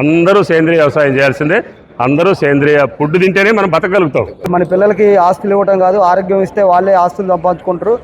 అందరూ సేంద్రియ వ్యవసాయం చేయాల్సిందే. అందరూ సేంద్రియ ఫుడ్ తింటేనే మనం బతకగలుగుతాం. మన పిల్లలకి ఆస్తులు ఇవ్వటం కాదు ఆరోగ్యం ఇస్తే వాళ్ళే ఆస్తులు సంపాదించుకుంటారు.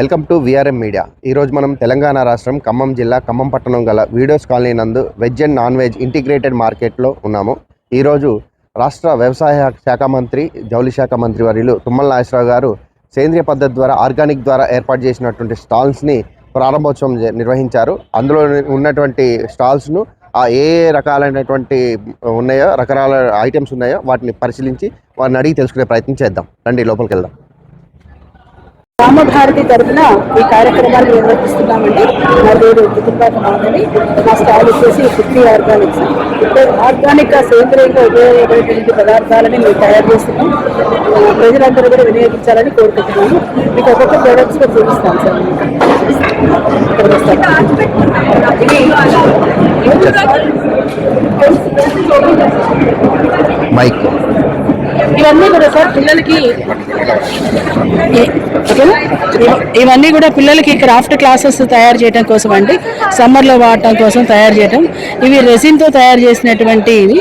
వెల్కమ్ టు విఆర్ఎం మీడియా ఈరోజు మనం తెలంగాణ రాష్ట్రం ఖమ్మం జిల్లా ఖమ్మం పట్టణం గల వీడియోస్ కాలనీ నందు veg and non veg integrated మార్కెట్లో ఉన్నాము. ఈరోజు రాష్ట్ర వ్యవసాయ శాఖ మంత్రి జౌలి శాఖ మంత్రి వర్యులు తుమ్మల నాగేశ్వరరావు గారు సేంద్రియ పద్ధతి ద్వారా ఆర్గానిక్ ద్వారా ఏర్పాటు చేసినటువంటి స్టాల్స్ని ప్రారంభోత్సవం నిర్వహించారు. అందులో ఉన్నటువంటి స్టాల్స్ను ఆ ఏ ఏ రకాలైనటువంటి ఉన్నాయో రకరకాల ఐటమ్స్ ఉన్నాయో వాటిని పరిశీలించి వారిని అడిగి తెలుసుకునే ప్రయత్నం చేద్దాం. రండి లోపలికి వెళ్దాం. రామభారతి తరఫున ఈ కార్యక్రమాన్ని నిర్వహిస్తున్నామండి. నా పేరు కుటుంబాక మాధవి. మా స్టాల్ వచ్చేసి ఫిఫ్టీ ఆర్గానిక్స్. ఇప్పుడు ఆర్గానిక్ సేంద్రియంగా ఉపయోగపడేటువంటి పదార్థాలని మేము తయారు చేస్తున్నాం. ప్రజలందరూ కూడా వినియోగించాలని కోరుకుంటున్నాము. మీకు ఒక్కొక్క ప్రొడక్ట్స్ కూడా చూపిస్తాం సార్. మైక్ ఇవన్నీ కూడా సార్ పిల్లలకి ఓకేనా? ఇవన్నీ కూడా పిల్లలకి క్రాఫ్ట్ క్లాసెస్ తయారు చేయడం కోసం అండి. సమ్మర్లో వాడటం కోసం తయారు చేయటం. ఇవి రెసిన్తో తయారు చేసినటువంటి ఇవి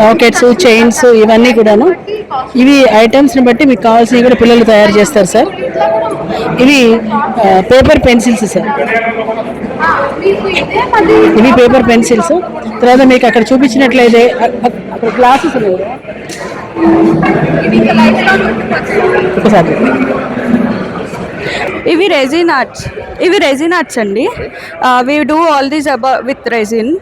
లాకెట్స్ చైన్స్ ఇవన్నీ కూడాను. ఇవి ఐటమ్స్ని బట్టి మీకు కావాల్సినవి కూడా పిల్లలు తయారు చేస్తారు సార్. ఇవి పేపర్ పెన్సిల్స్ సార్. ఇవి పేపర్ పెన్సిల్స్. తర్వాత మీకు అక్కడ చూపించినట్లయితే అక్కడ క్లాసెస్ ఉన్నాయి. ఒకసారి. ఇవి రెజిన్ ఆర్ట్స్. ఇవి రెజిన్ ఆర్ట్స్ అండి. We do all these above with resin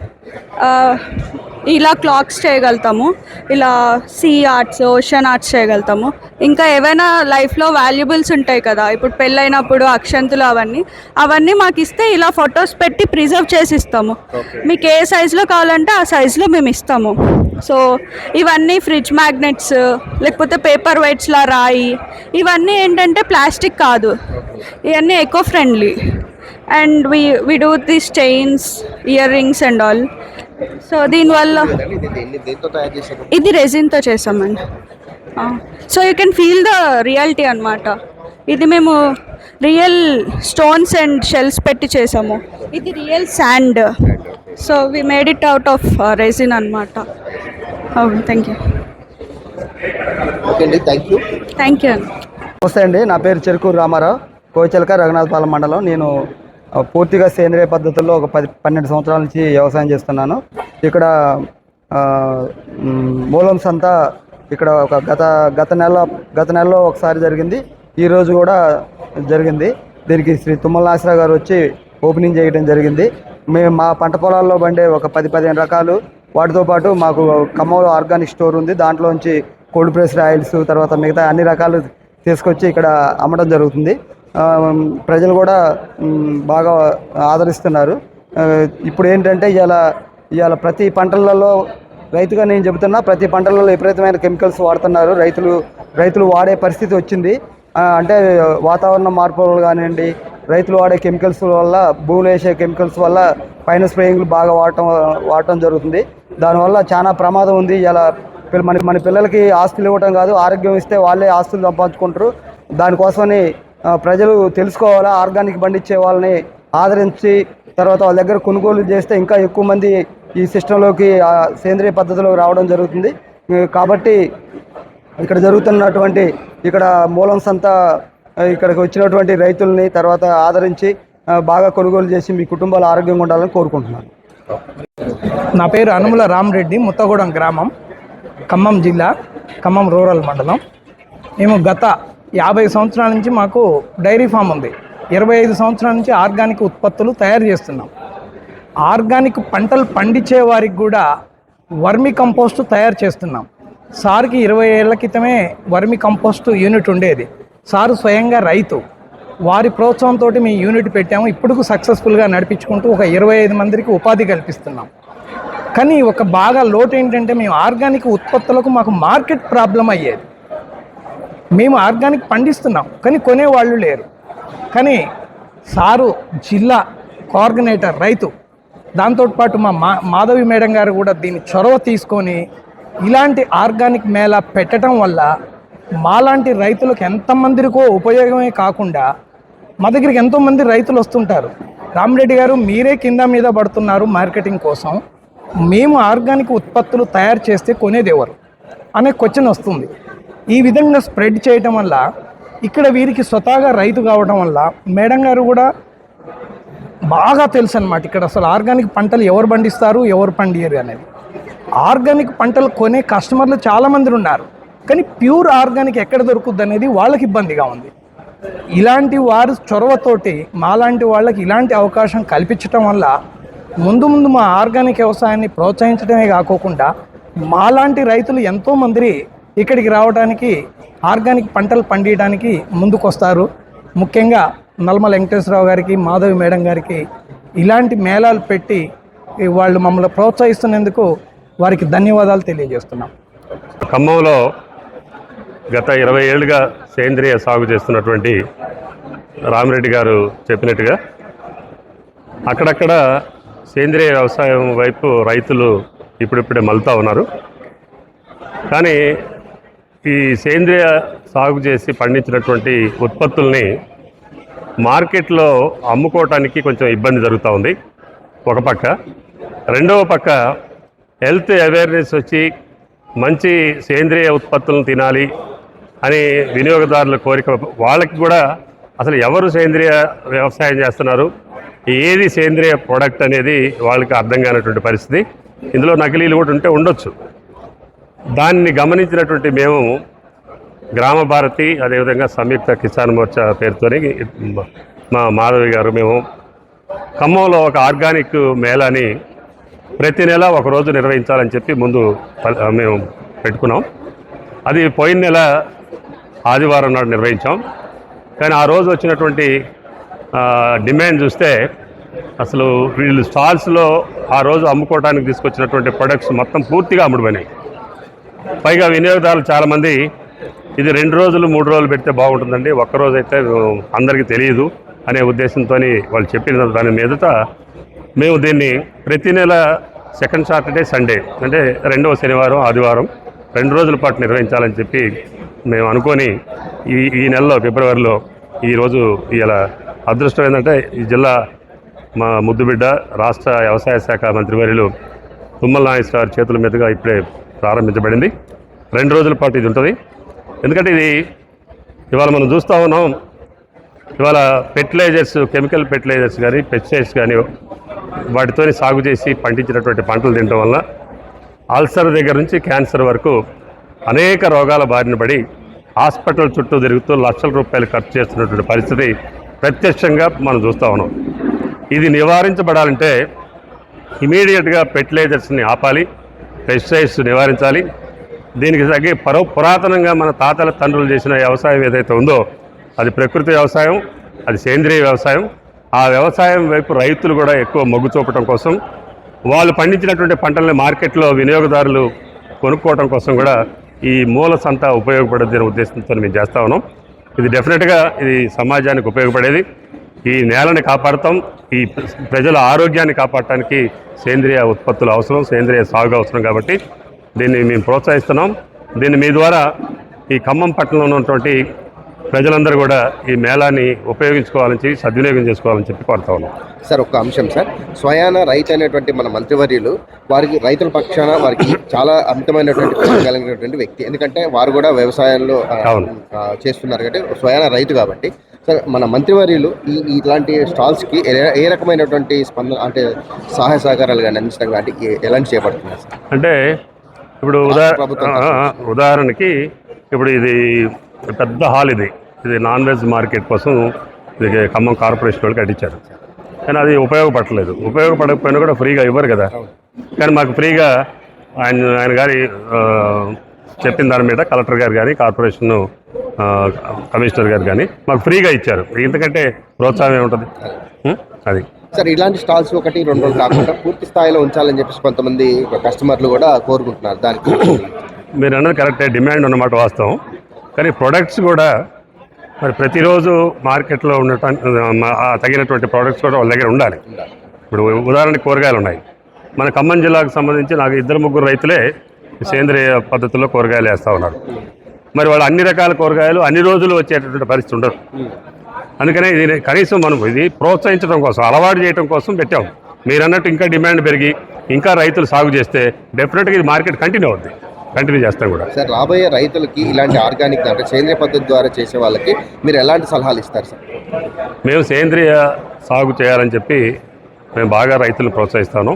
ఇలా క్లాక్స్ చేయగలుగుతాము. ఇలా సీ ఆర్ట్స్ ఓషన్ ఆర్ట్స్ చేయగలుగుతాము. ఇంకా ఏవైనా లైఫ్లో వాల్యుబుల్స్ ఉంటాయి కదా. ఇప్పుడు పెళ్ళైనప్పుడు అక్షంతులు అవన్నీ. అవన్నీ మాకు ఇస్తే ఇలా ఫొటోస్ పెట్టి ప్రిజర్వ్ చేసి ఇస్తాము. మీకు ఏ సైజులో కావాలంటే ఆ సైజులో మేము ఇస్తాము. సో ఇవన్నీ ఫ్రిడ్జ్ మ్యాగ్నెట్స్ లేకపోతే పేపర్ వైట్స్లా రాయి. ఇవన్నీ ఏంటంటే ప్లాస్టిక్ కాదు. ఇవన్నీ eco friendly and we we do this chains earrings and all so దీనివల్ల ఇది రెజిన్తో చేసామండి. So you can feel the reality అనమాట ఇది మేము రియల్ స్టోన్స్ అండ్ షెల్స్ పెట్టి చేసాము. ఇది real sand so we made it out of resin అనమాట అవును థ్యాంక్ యూ ఓకే అండి థ్యాంక్ యూ థ్యాంక్ యూ అండి నమస్తే అండి నా పేరు చెరుకూరు రామారావు కోచలక రఘునాథపాలెం మండలం. నేను పూర్తిగా సేంద్రియ పద్ధతుల్లో ఒక పది పన్నెండు సంవత్సరాల నుంచి వ్యవసాయం చేస్తున్నాను. ఇక్కడ ఆ, మ్, మూలమ్స్ అంతా ఇక్కడ ఒక గత గత నెల గత నెలలో ఒకసారి జరిగింది. ఈరోజు కూడా జరిగింది. దీనికి శ్రీ తుమ్మల నాగేశ్వరరావు గారు వచ్చి ఓపెనింగ్ చేయడం జరిగింది. మేము మా పంట పొలాల్లో పండే ఒక పది పదిహేను రకాలు వాటితో పాటు మాకు ఖమ్మంలో ఆర్గానిక్ స్టోర్ ఉంది. దాంట్లోంచి కోల్డ్ ప్రెస్డ్ ఆయిల్స్ తర్వాత మిగతా అన్ని రకాలు తీసుకొచ్చి ఇక్కడ అమ్మడం జరుగుతుంది. ప్రజలు కూడా బాగా ఆదరిస్తున్నారు. ఇప్పుడు ఏంటంటే ఇవాళ ఇవాళ ప్రతి పంటలలో రైతుగా నేను చెబుతున్నా ప్రతి పంటలలో విపరీతమైన కెమికల్స్ వాడుతున్నారు. రైతులు రైతులు వాడే పరిస్థితి వచ్చింది. అంటే వాతావరణ మార్పులు కానివ్వండి రైతులు వాడే కెమికల్స్ వల్ల భూములు వేసే కెమికల్స్ వల్ల పైన స్ప్రేయింగ్లు బాగా వాడటం వాడటం జరుగుతుంది. దానివల్ల చాలా ప్రమాదం ఉంది. ఇలా పిల్ల- మన మన పిల్లలకి ఆస్తులు ఇవ్వటం కాదు ఆరోగ్యం ఇస్తే వాళ్ళే ఆస్తులు సంపాదించుకుంటారు. దానికోసమని ప్రజలు తెలుసుకోవాలా ఆర్గానిక్ పండించే వాళ్ళని ఆదరించి తర్వాత వాళ్ళ దగ్గర కొనుగోలు చేస్తే ఇంకా ఎక్కువ మంది ఈ సిస్టంలోకి సేంద్రియ పద్ధతిలోకి రావడం జరుగుతుంది. కాబట్టి ఇక్కడ జరుగుతున్నటువంటి ఇక్కడ మూలం సంత ఇక్కడికి వచ్చినటువంటి రైతుల్ని తర్వాత ఆదరించి బాగా కొనుగోలు చేసి మీ కుటుంబాలు ఆరోగ్యంగా ఉండాలని కోరుకుంటున్నాను. నా పేరు అనుముల రామరెడ్డి ముత్తగూడెం గ్రామం ఖమ్మం జిల్లా ఖమ్మం రూరల్ మండలం. మేము గత యాభై సంవత్సరాల నుంచి మాకు డైరీ ఫామ్ ఉంది. ఇరవై ఐదు సంవత్సరాల నుంచి ఆర్గానిక్ ఉత్పత్తులు తయారు చేస్తున్నాం. ఆర్గానిక్ పంటలు పండించే వారికి కూడా వర్మి కంపోస్ట్ తయారు చేస్తున్నాం. సార్కి ఇరవై ఏళ్ళ క్రితమే వర్మి కంపోస్ట్ యూనిట్ ఉండేది. సారు స్వయంగా రైతు. వారి ప్రోత్సాహంతో మీ యూనిట్ పెట్టాము. ఇప్పుడు సక్సెస్ఫుల్గా నడిపించుకుంటూ ఒక ఇరవై ఐదు మందికి ఉపాధి కల్పిస్తున్నాం. కానీ ఒక బాగా లోటు ఏంటంటే మేము ఆర్గానిక్ ఉత్పత్తులకు మాకు మార్కెట్ ప్రాబ్లం అయ్యేది. మేము ఆర్గానిక్ పండిస్తున్నాం కానీ కొనేవాళ్ళు లేరు. కానీ సారు జిల్లా కోఆర్డినేటర్ రైతు దాంతోపాటు మా మా మాధవి మేడం గారు కూడా దీన్ని చొరవ తీసుకొని ఇలాంటి ఆర్గానిక్ మేళా పెట్టడం వల్ల మాలాంటి రైతులకు ఎంతమందికో ఉపయోగమే కాకుండా మా దగ్గరికి ఎంతోమంది రైతులు వస్తుంటారు. రామిరెడ్డి గారు మీరే కింద మీద పడుతున్నారు మార్కెటింగ్ కోసం. మేము ఆర్గానిక్ ఉత్పత్తులు తయారు చేస్తే కొనేది ఎవరు? అనే క్వశ్చన్ వస్తుంది. ఈ విధంగా స్ప్రెడ్ చేయటం వల్ల ఇక్కడ వీరికి స్వతహాగా రైతు కావడం వల్ల మేడం గారు కూడా బాగా తెలుసు అనమాట ఇక్కడ అసలు ఆర్గానిక్ పంటలు ఎవరు పండిస్తారు ఎవరు పండియరు అనేది. ఆర్గానిక్ పంటలు కొనే కస్టమర్లు చాలామంది ఉన్నారు. కానీ ప్యూర్ ఆర్గానిక్ ఎక్కడ దొరుకుద్ది అనేది వాళ్ళకి ఇబ్బందిగా ఉంది. ఇలాంటి వారు చొరవతోటి మాలాంటి వాళ్ళకి ఇలాంటి అవకాశం కల్పించటం వల్ల ముందు ముందు మా ఆర్గానిక్ వ్యవసాయాన్ని ప్రోత్సహించడమే కాకోకుండా మాలాంటి రైతులు ఎంతోమంది ఇక్కడికి రావడానికి ఆర్గానిక్ పంటలు పండించడానికి ముందుకొస్తారు. ముఖ్యంగా నల్మల వెంకటేశ్వరరావు గారికి మాధవి మేడం గారికి ఇలాంటి మేళాలు పెట్టి వాళ్ళు మమ్మల్ని ప్రోత్సహిస్తున్నందుకు వారికి ధన్యవాదాలు తెలియజేస్తున్నాం. ఖమ్మంలో గత ఇరవై ఏళ్ళుగా సేంద్రియ సాగు చేస్తున్నటువంటి రామిరెడ్డి గారు చెప్పినట్టుగా అక్కడక్కడ సేంద్రియ వ్యవసాయం వైపు రైతులు ఇప్పుడిప్పుడే మలుతా ఉన్నారు. కానీ ఈ సేంద్రియ సాగు చేసి పండించినటువంటి ఉత్పత్తుల్ని మార్కెట్లో అమ్ముకోవటానికి కొంచెం ఇబ్బంది జరుగుతూ ఉంది. ఒక పక్క. రెండవ పక్క హెల్త్ అవేర్నెస్ వచ్చి మంచి సేంద్రియ ఉత్పత్తులను తినాలి అని వినియోగదారుల కోరిక వాళ్ళకి కూడా అసలు ఎవరు సేంద్రియ వ్యవసాయం చేస్తున్నారు? ఏది సేంద్రియ ప్రోడక్ట్ అనేది వాళ్ళకి అర్థం కానటువంటి పరిస్థితి. ఇందులో నకిలీలు కూడా ఉంటే ఉండొచ్చు. దాన్ని గమనించినటువంటి మేము గ్రామ భారతి అదేవిధంగా సంయుక్త కిసాన్ మోర్చా పేరుతోని మా మాధవి గారు మేము ఖమ్మంలో ఒక ఆర్గానిక్ మేళాని ప్రతి నెల ఒక రోజు నిర్వహించాలని చెప్పి ముందు మేము పెట్టుకున్నాం. అది పోయిన నెల ఆదివారం నాడు నిర్వహించాం. కానీ ఆ రోజు వచ్చినటువంటి డిమాండ్ చూస్తే అసలు వీళ్ళు స్టాల్స్లో ఆ రోజు అమ్ముకోవడానికి తీసుకొచ్చినటువంటి ప్రొడక్ట్స్ మొత్తం పూర్తిగా అమ్ముడుపోయినాయి. పైగా వినియోగదారులు చాలామంది ఇది రెండు రోజులు మూడు రోజులు పెడితే బాగుంటుందండి ఒక్కరోజు అయితే అందరికీ తెలియదు అనే ఉద్దేశంతో వాళ్ళు చెప్పిన దాని మీదట మేము దీన్ని ప్రతి నెల సెకండ్ సాటర్డే సండే అంటే రెండవ శనివారం ఆదివారం రెండు రోజుల పాటు నిర్వహించాలని చెప్పి మేము అనుకొని ఈ ఈ నెలలో ఫిబ్రవరిలో ఈరోజు ఇలా అదృష్టం ఏంటంటే ఈ జిల్లా మా ముద్దుబిడ్డ రాష్ట్ర వ్యవసాయ శాఖ మంత్రివర్యులు తుమ్మల నాగేశ్వర గారి చేతుల మీదుగా ఇప్పుడే ప్రారంభించబడింది. రెండు రోజుల పాటు ఇది ఉంటుంది. ఎందుకంటే ఇది ఇవాళ మనం చూస్తూ ఉన్నాం ఇవాళ ఫెర్టిలైజర్స్ కెమికల్ ఫెర్టిలైజర్స్ కానీ పెస్టిసైడ్స్ కానీ వాటితో సాగు చేసి పండించినటువంటి పంటలు తినడం వల్ల అల్సర్ దగ్గర నుంచి క్యాన్సర్ వరకు అనేక రోగాల బారిన పడి హాస్పిటల్ చుట్టూ తిరుగుతూ లక్షల రూపాయలు ఖర్చు చేస్తున్నటువంటి పరిస్థితి ప్రత్యక్షంగా మనం చూస్తూ ఉన్నాం. ఇది నివారించబడాలంటే ఇమీడియట్గా ఫెర్టిలైజర్స్ని ఆపాలి పెస్టిసైడ్స్ నివారించాలి. దీనికి తగ్గి పరో పురాతనంగా మన తాతల తండ్రులు చేసిన వ్యవసాయం ఏదైతే ఉందో అది ప్రకృతి వ్యవసాయం అది సేంద్రియ వ్యవసాయం. ఆ వ్యవసాయం వైపు రైతులు కూడా ఎక్కువ మొగ్గు చూపటం కోసం వాళ్ళు పండించినటువంటి పంటల్ని మార్కెట్లో వినియోగదారులు కొనుక్కోవడం కోసం కూడా ఈ మూల సంత ఉపయోగపడద్ది అనే ఉద్దేశంతో మేము చేస్తా ఉన్నాం. ఇది డెఫినెట్గా ఇది సమాజానికి ఉపయోగపడేది. ఈ నేలని కాపాడతాం. ఈ ప్రజల ఆరోగ్యాన్ని కాపాడటానికి సేంద్రియ ఉత్పత్తులు అవసరం సేంద్రియ సాగు అవసరం కాబట్టి దీన్ని మేము ప్రోత్సహిస్తున్నాం. దీన్ని మీ ద్వారా ఈ ఖమ్మం పట్టణంలో ఉన్నటువంటి ప్రజలందరూ కూడా ఈ మేళాన్ని ఉపయోగించుకోవాలని చెప్పి సద్వినియోగం చేసుకోవాలని చెప్పి కోరుతా ఉన్నాం. సార్ ఒక అంశం సార్. స్వయాన రైతు అనేటువంటి మన మంత్రివర్యులు వారికి రైతుల పక్షాన వారికి చాలా అమితమైనటువంటి కలిగినటువంటి వ్యక్తి. ఎందుకంటే వారు కూడా వ్యవసాయంలో చేస్తున్నారు కాబట్టి స్వయాన రైతు కాబట్టి. సార్ మన మంత్రివర్యులు ఈ ఇలాంటి స్టాల్స్కి ఏ- ఏ రకమైనటువంటి స్పందన అంటే సహాయ సహకారాలు కానీ అందించడం ఏ- ఎలాంటి చేపడుతున్నారు సార్? అంటే ఇప్పుడు ఉదా ప్రభుత్వం ఆ, ఆ, ఉదాహరణకి ఇప్పుడు ఇది పెద్ద హాల్ ఇది. ఇది నాన్ వెజ్ మార్కెట్ కోసం ఇది ఖమ్మం కార్పొరేషన్ వాళ్ళు కట్టించారు. కానీ అది ఉపయోగపడలేదు. ఉపయోగపడకపోయినా కూడా ఫ్రీగా ఇవ్వరు కదా. కానీ మాకు ఫ్రీగా ఆయన ఆయన గారి చెప్పిన దాని మీద కలెక్టర్ గారు కానీ కార్పొరేషన్ కమిషనర్ గారు కానీ మాకు ఫ్రీగా ఇచ్చారు. ఇంతకంటే ప్రోత్సాహం ఏముంటుంది? అది. సార్ ఇలాంటి స్టాల్స్ ఒకటి రెండు రోజులు కాకుండా పూర్తి స్థాయిలో ఉంచాలని చెప్పేసి కొంతమంది కస్టమర్లు కూడా కోరుకుంటున్నారు. దానికి మీరు అన్నది కరెక్టే. డిమాండ్ ఉన్నమాట వాస్తవం. కానీ ప్రొడక్ట్స్ కూడా మరి ప్రతిరోజు మార్కెట్లో ఉండటానికి తగినటువంటి ప్రొడక్ట్స్ కూడా వాళ్ళ దగ్గర ఉండాలి. ఇప్పుడు ఉదాహరణకి కూరగాయలు ఉన్నాయి. మన ఖమ్మం జిల్లాకు సంబంధించి నాకు ఇద్దరు ముగ్గురు రైతులే సేంద్రియ పద్ధతిలో కూరగాయలు వేస్తూ ఉన్నారు. మరి వాళ్ళు అన్ని రకాల కూరగాయలు అన్ని రోజులు వచ్చేటటువంటి పరిస్థితి ఉండదు. అందుకనే ఇది కనీసం మనం ఇది ప్రోత్సహించడం కోసం అలవాటు చేయడం కోసం పెట్టాం. మీరు అన్నట్టు ఇంకా డిమాండ్ పెరిగి ఇంకా రైతులు సాగు చేస్తే డెఫినెట్గా ఇది మార్కెట్ కంటిన్యూ అవుద్ది. కంటిన్యూ చేస్తాం కూడా. సార్ రాబోయే రైతులకి ఇలాంటి ఆర్గానిక్ అంటే సేంద్రియ పద్ధతి ద్వారా చేసే వాళ్ళకి మీరు ఎలాంటి సలహాలు ఇస్తారు సార్? మేము సేంద్రియ సాగు చేయాలని చెప్పి మేము బాగా రైతులను ప్రోత్సహిస్తాను.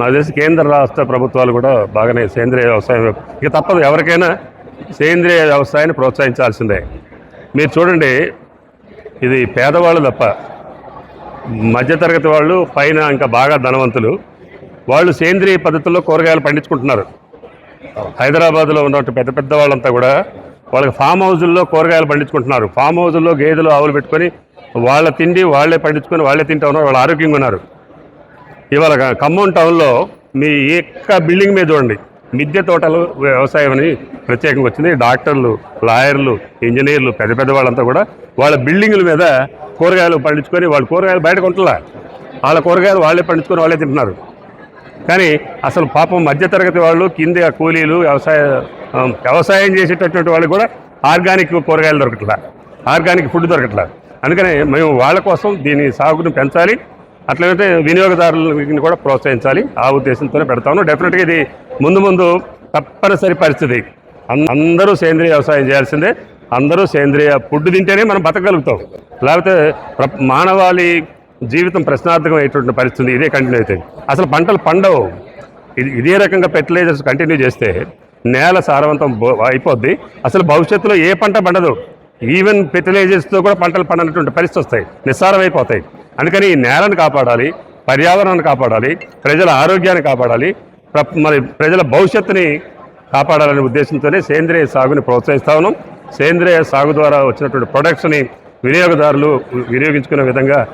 నాకు తెలిసి కేంద్ర రాష్ట్ర ప్రభుత్వాలు కూడా బాగానే సేంద్రియ వ్యవసాయం ఇక తప్పదు ఎవరికైనా సేంద్రియ వ్యవసాయాన్ని ప్రోత్సహించాల్సిందే. మీరు చూడండి ఇది పేదవాళ్ళు తప్ప మధ్యతరగతి వాళ్ళు పైన ఇంకా బాగా ధనవంతులు వాళ్ళు సేంద్రియ పద్ధతుల్లో కూరగాయలు పండించుకుంటున్నారు. హైదరాబాద్లో ఉన్నటువంటి పెద్ద పెద్ద వాళ్ళంతా కూడా వాళ్ళకి ఫామ్ హౌజుల్లో కూరగాయలు పండించుకుంటున్నారు. ఫామ్ హౌజుల్లో గేదెలు ఆవులు పెట్టుకొని వాళ్ళ తిండి వాళ్ళే పండించుకొని వాళ్ళే తింటా ఉన్నారు. వాళ్ళు ఆరోగ్యంగా ఉన్నారు. ఇవాళ ఖమ్మం టౌన్లో మీ ఎక్క బిల్డింగ్ మీద చూడండి. మిద్దె తోటలు వ్యవసాయం అని ప్రత్యేకంగా వచ్చింది. డాక్టర్లు లాయర్లు ఇంజనీర్లు పెద్ద పెద్ద వాళ్ళంతా కూడా వాళ్ళ బిల్డింగుల మీద కూరగాయలు పండించుకొని వాళ్ళు కూరగాయలు బయట కొంటలా. వాళ్ళ కూరగాయలు వాళ్ళే పండించుకొని వాళ్ళే తింటున్నారు. కానీ అసలు పాపం మధ్యతరగతి వాళ్ళు కింద కూలీలు వ్యవసాయ వ్యవసాయం చేసేటటువంటి వాళ్ళు కూడా ఆర్గానిక్ కూరగాయలు దొరకట్లా. Organic food దొరకట్లా. అందుకనే మేము వాళ్ళ కోసం దీని సాగును పెంచాలి. అట్లయితే వినియోగదారులని కూడా ప్రోత్సహించాలి. ఆ ఉద్దేశంతోనే పెడతాను డెఫినెట్గా ఇది ముందు ముందు తప్పనిసరి పరిస్థితి. అందరూ సేంద్రియ వ్యవసాయం చేయాల్సిందే. అందరూ సేంద్రియ ఫుడ్ తింటేనే మనం బతకగలుగుతాం. లేకపోతే ప్ర- మానవాళి జీవితం ప్రశ్నార్థకం అయ్యేటువంటి పరిస్థితి ఇదే కంటిన్యూ అవుతుంది అసలు పంటలు పండవు. ఇది ఇదే రకంగా ఫెర్టిలైజర్స్ కంటిన్యూ చేస్తే నేల సారవంతం అయిపోద్ది. అసలు భవిష్యత్తులో ఏ పంట పండదు. ఈవెన్ ఫెర్టిలైజర్స్తో కూడా పంటలు పండనటువంటి పరిస్థితి వస్తాయి. నిస్సారం అయిపోతాయి అందుకని ఈ నేలను కాపాడాలి పర్యావరణాన్ని కాపాడాలి ప్రజల ఆరోగ్యాన్ని కాపాడాలి ప్ర- మరి ప్రజల భవిష్యత్తుని కాపాడాలనే ఉద్దేశంతోనే సేంద్రియ సాగుని ప్రోత్సహిస్తా ఉన్నాం. సేంద్రియ సాగు ద్వారా వచ్చినటువంటి ప్రొడక్ట్స్ని వినియోగదారులు వినియోగించుకునే విధంగా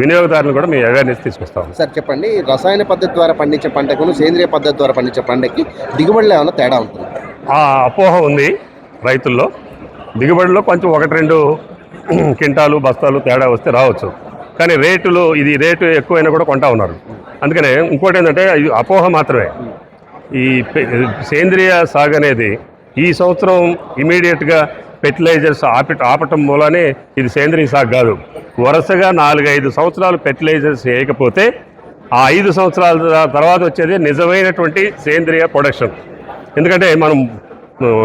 వినియోగదారులు కూడా మేము అవేర్నెస్ తీసుకొస్తాం సార్ చెప్పండి. రసాయన పద్ధతి ద్వారా పండించే పంటకును సేంద్రియ పద్ధతి ద్వారా పండించే పంటకి దిగుబడిలో ఏమైనా తేడా ఉంటుంది? ఆ అపోహ ఉంది రైతుల్లో. దిగుబడిలో కొంచెం ఒకటి రెండు కింటాలు బస్తాలు తేడా వస్తే రావచ్చు. కానీ రేటులో ఇది రేటు ఎక్కువైనా కూడా కొంటా ఉన్నారు. అందుకనే ఇంకోటి ఏంటంటే ఇది అపోహ మాత్రమే. ఈ సేంద్రియ సాగు అనేది ఈ సంవత్సరం ఇమీడియట్గా ఫెర్టిలైజర్స్ ఆపి ఆపటం మూలనే ఇది సేంద్రియ సాగు కాదు. వరుసగా నాలుగైదు సంవత్సరాలు ఫెర్టిలైజర్స్ వేయకపోతే ఆ ఐదు సంవత్సరాల తర్వాత వచ్చేది నిజమైనటువంటి సేంద్రియ ప్రొడక్షన్. ఎందుకంటే మనం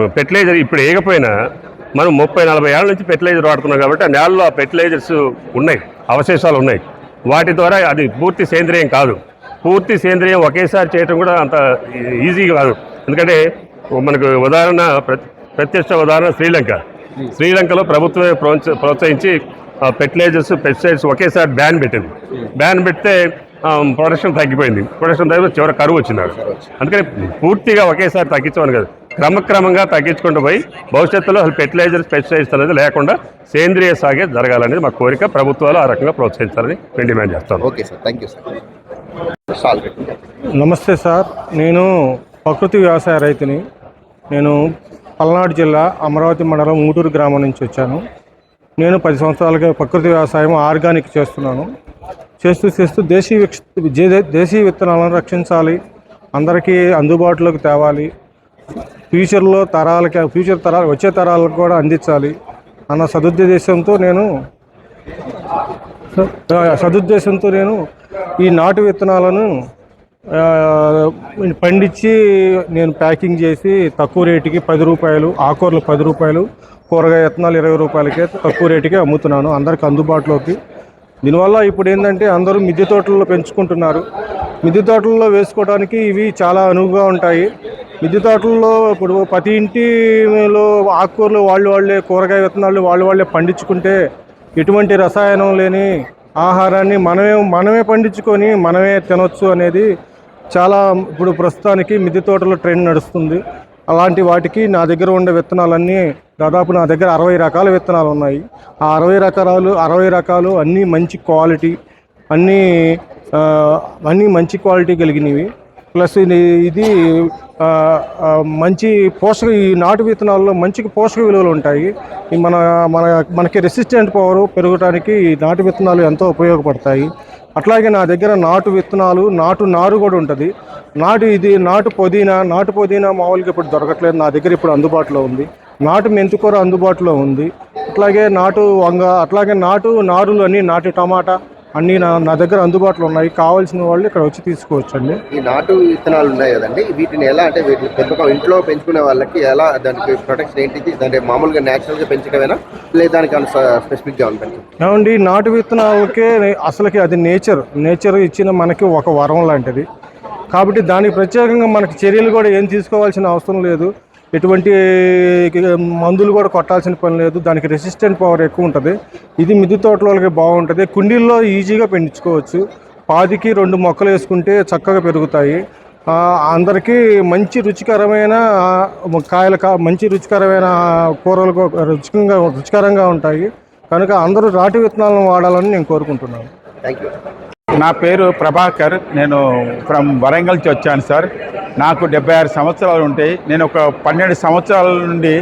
ఫెర్టిలైజర్ ఇప్పుడు వేయకపోయినా మనం ముప్పై నలభై ఏళ్ళ నుంచి ఫెర్టిలైజర్ వాడుతున్నాం కాబట్టి ఆ నేలలో ఆ ఫెర్టిలైజర్స్ ఉన్నాయి అవశేషాలు ఉన్నాయి. వాటి ద్వారా అది పూర్తి సేంద్రియం కాదు. పూర్తి సేంద్రియం ఒకేసారి చేయటం కూడా అంత ఈజీ కాదు. ఎందుకంటే మనకు ఉదాహరణ ప్రతి- ప్రత్యక్ష ఉదాహరణ శ్రీలంక. శ్రీలంకలో ప్రభుత్వమే ప్రోత్స- ప్రోత్సహించి ఫెర్టిలైజర్స్ పెస్టిసైడ్స్ ఒకేసారి బ్యాన్ పెట్టింది. బ్యాన్ పెడితే ప్రొడక్షన్ తగ్గిపోయింది. ప్రొడక్షన్ తగ్గిపోయి చివరి కరువు వచ్చింది. అక్కడ. అందుకని పూర్తిగా ఒకేసారి తగ్గించమని కాదు. క్రమక్రమంగా తగ్గించుకుంటూ పోయి భవిష్యత్తులో అసలు ఫెర్టిలైజర్స్ పెస్టిసైడ్స్ అనేది లేకుండా సేంద్రియ సాగే జరగాలనేది మా కోరిక. ప్రభుత్వాలు ఆ రకంగా ప్రోత్సహించాలని మేము డిమాండ్ చేస్తాం. Okay sir. Thank you sir. నమస్తే సార్. నేను ప్రకృతి వ్యవసాయ రైతుని. నేను పల్నాడు జిల్లా అమరావతి మండలం ఊటూరు గ్రామం నుంచి వచ్చాను. నేను పది సంవత్సరాలుగా ప్రకృతి వ్యవసాయం ఆర్గానిక్ చేస్తున్నాను. చేస్తూ చేస్తూ దేశీయ విక్ష- దేశీయ విత్తనాలను రక్షించాలి. అందరికీ అందుబాటులోకి తేవాలి. ఫ్యూచర్లో తరాలకి ఫ్యూచర్ తరాలు వచ్చే తరాలకు కూడా అందించాలి అన్న సదుద్దేశంతో నేను సదుద్దేశంతో నేను ఈ నాటు విత్తనాలను పండించి నేను ప్యాకింగ్ చేసి తక్కువ రేటుకి పది రూపాయలు ఆకూరలు పది రూపాయలు కూరగాయ విత్తనాలు ఇరవై రూపాయలకే తక్కువ రేటుకి అమ్ముతున్నాను అందరికి అందుబాటులోకి. దీనివల్ల ఇప్పుడు ఏంటంటే అందరూ మిద్దె తోటల్లో పెంచుకుంటున్నారు. మిద్దె తోటల్లో వేసుకోవడానికి ఇవి చాలా అనువుగా ఉంటాయి. మిద్దె తోటల్లో ఇప్పుడు ప్రతి ఇంటిలో ఆకుకూరలు వాళ్ళు వాళ్ళే కూరగాయ విత్తనాలు వాళ్ళు వాళ్ళే పండించుకుంటే ఎటువంటి రసాయనం లేని ఆహారాన్ని మనమే మనమే పండించుకొని మనమే తినొచ్చు అనేది చాలా ఇప్పుడు ప్రస్తుతానికి మిద్దె తోటలో ట్రెండ్ నడుస్తుంది. అలాంటి వాటికి నా దగ్గర ఉండే విత్తనాలన్నీ దాదాపు నా దగ్గర అరవై రకాల విత్తనాలు ఉన్నాయి. ఆ అరవై రకాలు అరవై రకాలు అన్నీ మంచి క్వాలిటీ అన్నీ అన్నీ మంచి క్వాలిటీ కలిగినవి. ప్లస్ ఇది ఇది మంచి పోషక ఈ నాటు విత్తనాల్లో మంచి పోషక విలువలు ఉంటాయి. మన మన మనకి రెసిస్టెంట్ పవర్ పెరగడానికి ఈ నాటు విత్తనాలు ఎంతో ఉపయోగపడతాయి. అట్లాగే నా దగ్గర నాటు విత్తనాలు నాటు నారు కూడా ఉంటుంది. నాటు ఇది నాటు పుదీనా నాటు పుదీనా మామూలుగా ఇప్పుడు దొరకట్లేదు. నా దగ్గర ఇప్పుడు అందుబాటులో ఉంది. నాటు మెంతికూర అందుబాటులో ఉంది. అట్లాగే నాటు వంగ అట్లాగే నాటు నారులు అన్నీ నాటు టమాటా అన్నీ నా నా దగ్గర అందుబాటులో ఉన్నాయి. కావాల్సిన వాళ్ళు ఇక్కడ వచ్చి తీసుకోవచ్చండి. ఈ నాటు విత్తనాలు ఉన్నాయి కదండి. వీటిని ఎలా అంటే వీటిని పెంపకం ఇంట్లో పెంచుకునే వాళ్ళకి ఎలా దానికి ప్రొటెక్షన్ ఏంటిది? దాని మామూలుగా న్యాచురల్గా పెంచడమేనా? లేదా దానికి స్పెసిఫిక్గా ఉంటుంది ఏమండి నాటు విత్తనాలకే అసలుకి అది నేచర్ నేచర్ ఇచ్చిన మనకి ఒక వరం లాంటిది. కాబట్టి దానికి ప్రత్యేకంగా మనకి చర్యలు కూడా ఏం తీసుకోవాల్సిన అవసరం లేదు. ఎటువంటి మందులు కూడా కొట్టాల్సిన పని లేదు. దానికి రెసిస్టెంట్ పవర్ ఎక్కువ ఉంటుంది. ఇది మిద్దె తోటలోకి బాగుంటుంది. కుండీల్లో ఈజీగా పెంచుకోవచ్చు. పాదికి రెండు మొక్కలు వేసుకుంటే చక్కగా పెరుగుతాయి. అందరికీ మంచి రుచికరమైన కాయలు కా మంచి రుచికరమైన కూరలు రుచికంగా రుచికరంగా ఉంటాయి. కనుక అందరూ రాటి విత్తనాలను వాడాలని నేను కోరుకుంటున్నాను. థ్యాంక్ యూ నా పేరు ప్రభాకర్ నేను ఫ్రమ్ వరంగల్ నుంచి వచ్చాను సార్. నాకు డెబ్బై ఆరు సంవత్సరాలు ఉంటాయి. నేను ఒక పన్నెండు సంవత్సరాల నుండి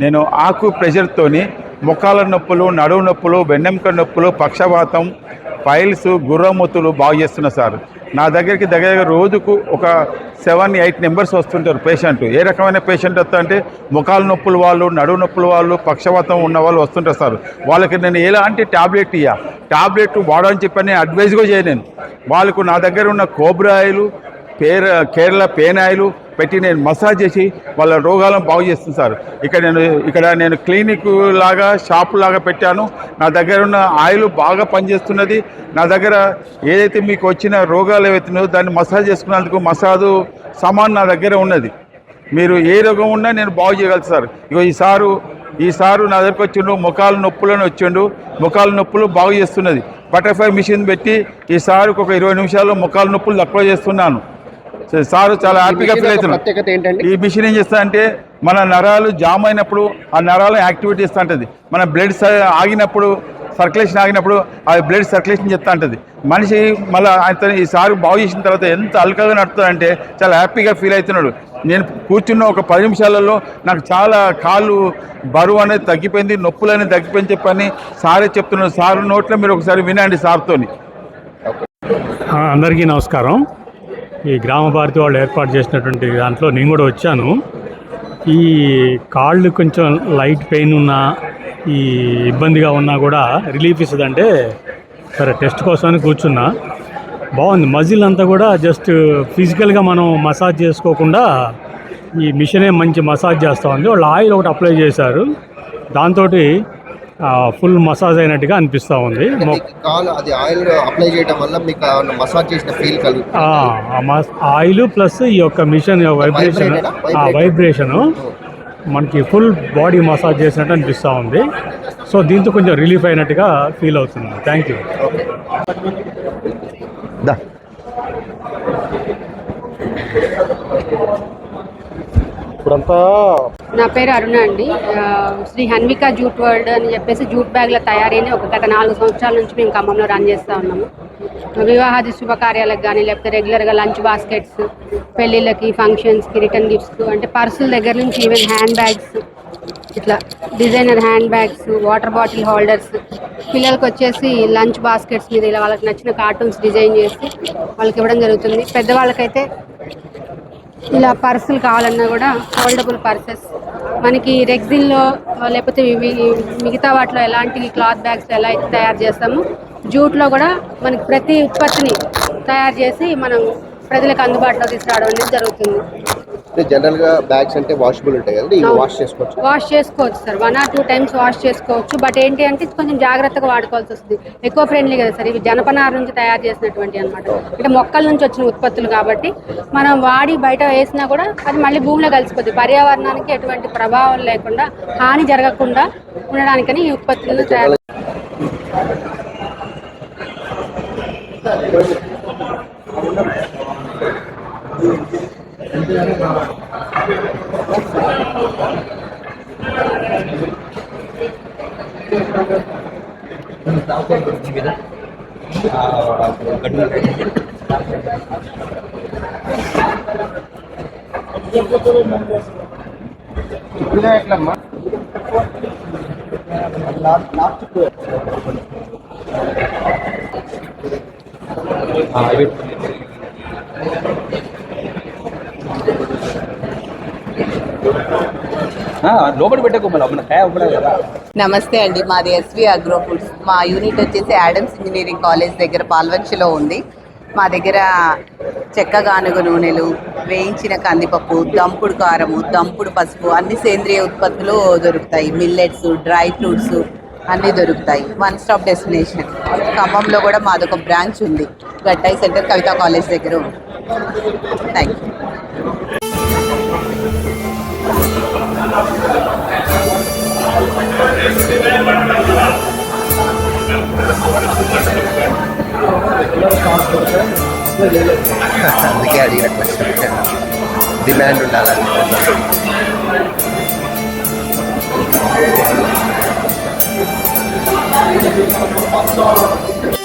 నేను ఆకు ప్రెషర్తోని ముఖాల నొప్పులు నడువు నొప్పులు వెన్నెముక నొప్పులు పక్షవాతం ఫైల్స్ గుర్రమొత్తులు బాగు చేస్తున్నా సార్. నా దగ్గరికి దగ్గర రోజుకు ఒక సెవెన్ ఎయిట్ నెంబర్స్ వస్తుంటారు పేషెంట్. ఏ రకమైన పేషెంట్ వస్తా అంటే ముఖాలు నొప్పులు వాళ్ళు నడువు నొప్పులు వాళ్ళు పక్షవాతం ఉన్న వాళ్ళు వస్తుంటారు సార్. వాళ్ళకి నేను ఎలాంటి ట్యాబ్లెట్ ఇయ్యా? టాబ్లెట్ వాడని చెప్పని అడ్వైజ్ కూడా చేయను వాళ్ళకు నా దగ్గర ఉన్న కోబ్రాయిలు పేర కేరళ పేనాయిలు పెట్టి నేను మసాజ్ చేసి వాళ్ళ రోగాలను బాగు చేస్తుంది సార్. ఇక్కడ నేను ఇక్కడ నేను క్లినిక్ లాగా షాప్ లాగా పెట్టాను. నా దగ్గర ఉన్న ఆయిల్ బాగా పనిచేస్తున్నది. నా దగ్గర ఏదైతే మీకు వచ్చిన రోగాలు ఏవైతున్నాయో దాన్ని మసాజ్ చేసుకున్నందుకు మసాజు సామాన్ నా దగ్గర ఉన్నది. మీరు ఏ రోగం ఉన్నా నేను బాగు చేయగలుగుతా సార్. ఇగో ఈ సారు ఈ సారు నా దగ్గరకు వచ్చిండు ముఖాలు నొప్పులను వచ్చిండు. ముఖాలు నొప్పులు బాగు చేస్తున్నది. బటర్ఫ్లై మిషన్ పెట్టి ఈ ఒక ఇరవై నిమిషాల్లో ముఖాల నొప్పులు తక్కువ చేస్తున్నాను. సారు చాలా హ్యాపీగా ఫీల్ ఏంటండి? ఈ మిషన్ ఏం చేస్తా అంటే మన నరాలు జామ్ అయినప్పుడు ఆ నరాలను యాక్టివేట్ చేస్తూ ఉంటుంది. మన బ్లడ్ ఆగినప్పుడు సర్క్యులేషన్ ఆగినప్పుడు ఆ బ్లడ్ సర్క్యులేషన్ చేస్తూ ఉంటుంది. మనిషి మళ్ళీ ఆయన ఈ సారు బాగు చేసిన తర్వాత ఎంత అల్కగా నడుతుందంటే చాలా హ్యాపీగా ఫీల్ అవుతున్నాడు. నేను కూర్చున్న ఒక పది నిమిషాలలో నాకు చాలా కాళ్ళు బరువు అనేది తగ్గిపోయింది నొప్పులు అనేది తగ్గిపోయింది చెప్పని సారే చెప్తున్నాడు. సారు నోట్లో మీరు ఒకసారి వినండి సార్తోని. ఆ, అందరికీ నమస్కారం. ఈ గ్రామ భారతి వాళ్ళు ఏర్పాటు చేసినటువంటి దాంట్లో నేను కూడా వచ్చాను. ఈ కాళ్ళు కొంచెం లైట్ పెయిన్ ఉన్నా ఈ ఇబ్బందిగా ఉన్నా కూడా రిలీఫ్ ఇస్తుందంటే సరే టెస్ట్ కోసమని కూర్చున్నా. బాగుంది. మజిల్ అంతా కూడా జస్ట్ ఫిజికల్గా మనం మసాజ్ చేసుకోకుండా ఈ మిషనే మంచి మసాజ్ చేస్తూ ఉంది. వాళ్ళు ఆయిల్ ఒకటి అప్లై చేశారు. దాంతో ఫుల్ మసాజ్ అయినట్టుగా అనిపిస్తూ ఉంది. అది ఆయిల్ అప్లై చేయడం వల్ల మీకు మసాజ్ చేసిన ఫీల్ కలుగుతుంది? ఆ, ఆ మస్- ఆయిల్ ప్లస్ ఈ యొక్క మిషన్ వైబ్రేషన్ ఆ వైబ్రేషన్ మనకి ఫుల్ బాడీ మసాజ్ చేసినట్టు అనిపిస్తూ ఉంది. సో దీంతో కొంచెం రిలీఫ్ అయినట్టుగా ఫీల్ అవుతున్నాను థ్యాంక్ యూ దా. ఇప్పుడంతా నా పేరు అరుణ అండి. శ్రీ హన్విక జూట్ వరల్డ్ అని చెప్పేసి జూట్ బ్యాగ్ల తయారీని ఒక గత నాలుగు సంవత్సరాల నుంచి మేము ఖమ్మంలో రన్ చేస్తూ ఉన్నాము. వివాహాది శుభకార్యాలకు కానీ లేకపోతే రెగ్యులర్గా లంచ్ బాస్కెట్స్ పెళ్ళిళ్ళకి ఫంక్షన్స్కి రిటర్న్ గిఫ్ట్స్ అంటే పర్సుల దగ్గర నుంచి ఈవెన్ హ్యాండ్ బ్యాగ్స్ ఇట్లా designer handbags water bottle holders పిల్లలకి వచ్చేసి లంచ్ బాస్కెట్స్ మీద ఇలా వాళ్ళకి నచ్చిన కార్టూన్స్ డిజైన్ చేసి వాళ్ళకి ఇవ్వడం జరుగుతుంది. పెద్దవాళ్ళకైతే ఇలా పర్సులు కావాలన్నా కూడా ఫోల్డబుల్ పర్సెస్ మనకి రెగ్జిన్లో లేకపోతే మిగతా వాటిలో ఎలాంటి క్లాత్ బ్యాగ్స్ ఎలా అయితే తయారు చేస్తామో జూట్లో కూడా మనకి ప్రతి ఉత్పత్తిని తయారు చేసి మనం ప్రజలకు అందుబాటులో తీసుకురావడం అనేది జరుగుతుంది. జనరల్గా బ్యాగ్స్ అంటే వాషబుల్ ఉంటాయి కదండి. వాష్ చేసుకోవచ్చు. వాష్ చేసుకోవచ్చు sir. One or two times wash చేసుకోవచ్చు. బట్ ఏంటి అంటే కొంచెం జాగ్రత్తగా వాడుకోవాల్సి వస్తుంది. ఎక్కువ ఫ్రెండ్లీ కదా సార్ ఇవి జనపనార నుంచి తయారు చేసినటువంటి అనమాట అంటే మొక్కల నుంచి వచ్చిన ఉత్పత్తులు కాబట్టి మనం వాడి బయట వేసినా కూడా అది మళ్ళీ భూమిలో కలిసిపోతుంది పర్యావరణానికి ఎటువంటి ప్రభావం లేకుండా హాని జరగకుండా ఉండడానికని ఈ ఉత్పత్తులను తయారు లోపల పెట్టకు మళ్ళీ మన లోపల నమస్తే అండి మాది ఎస్వి అగ్రో ఫుడ్స్ మా యూనిట్ వచ్చేసి యాడమ్స్ ఇంజనీరింగ్ కాలేజ్ దగ్గర పాల్వంచిలో ఉంది. మా దగ్గర చెక్క గానుగ నూనెలు వేయించిన కందిపప్పు దంపుడు కారము దంపుడు పసుపు అన్ని సేంద్రియ ఉత్పత్తులు దొరుకుతాయి. మిల్లెట్స్ డ్రై ఫ్రూట్స్ అన్నీ దొరుకుతాయి. వన్ స్టాప్ డెస్టినేషన్ ఖమ్మంలో కూడా మాదొక బ్రాంచ్ ఉంది. గట్టాయి సెంటర్ కవితా కాలేజ్ దగ్గర ఉంది. థ్యాంక్ యూ అందుకే అడిగిన క్వశ్చన్ డిమాండ్ ఉండాలని ఆ